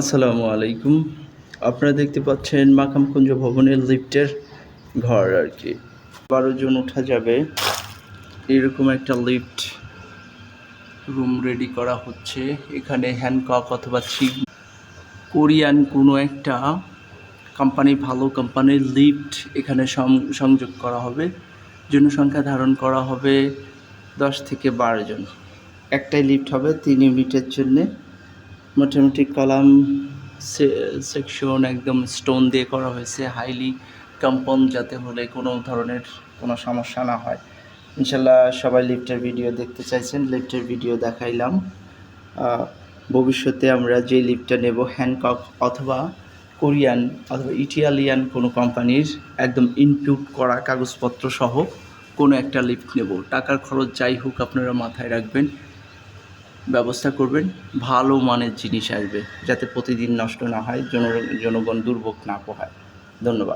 আসসালামু আলাইকুম। আপনারা দেখতে পাচ্ছেন মাকামকুঞ্জ ভবনের লিফটের ঘর আর কি। বারো জন ওঠা যাবে। এরকম একটা লিফট রুম রেডি করা হচ্ছে। এখানে হ্যান্ডকক অথবা ছিগ কোরিয়ান কোনো একটা কোম্পানি, ভালো কোম্পানির লিফট এখানে সংযোগ করা হবে। জনসংখ্যা ধারণ করা হবে দশ থেকে বারো জন। একটাই লিফট হবে তিন ইউনিটের জন্যে। মোটামুটি কলাম সেকশন একদম স্টোন দিয়ে করা হয়েছে। হাইলি কম্পাউন্ড যাতে হলে কোনো ধরনের কোনো সমস্যা না হয়। ইনশাল্লাহ সবাই লিফটের ভিডিও দেখতে চাইছেন। লিফটের ভিডিও দেখাইলাম। ভবিষ্যতে আমরা যে লিফটটা নেব হ্যান্ডকক অথবা কোরিয়ান অথবা ইটালিয়ান কোনো কোম্পানির একদম ইনক্লুড করা কাগজপত্র সহ কোনো একটা লিফট নেব। টাকার খরচ যাই হোক আপনারা মাথায় রাখবেন। ব্যবস্থা করবেন। ভালো মানের জিনিস আসবে যাতে প্রতিদিন নষ্ট না হয় জনগণ দুর্ভোগ না পোহায়। ধন্যবাদ।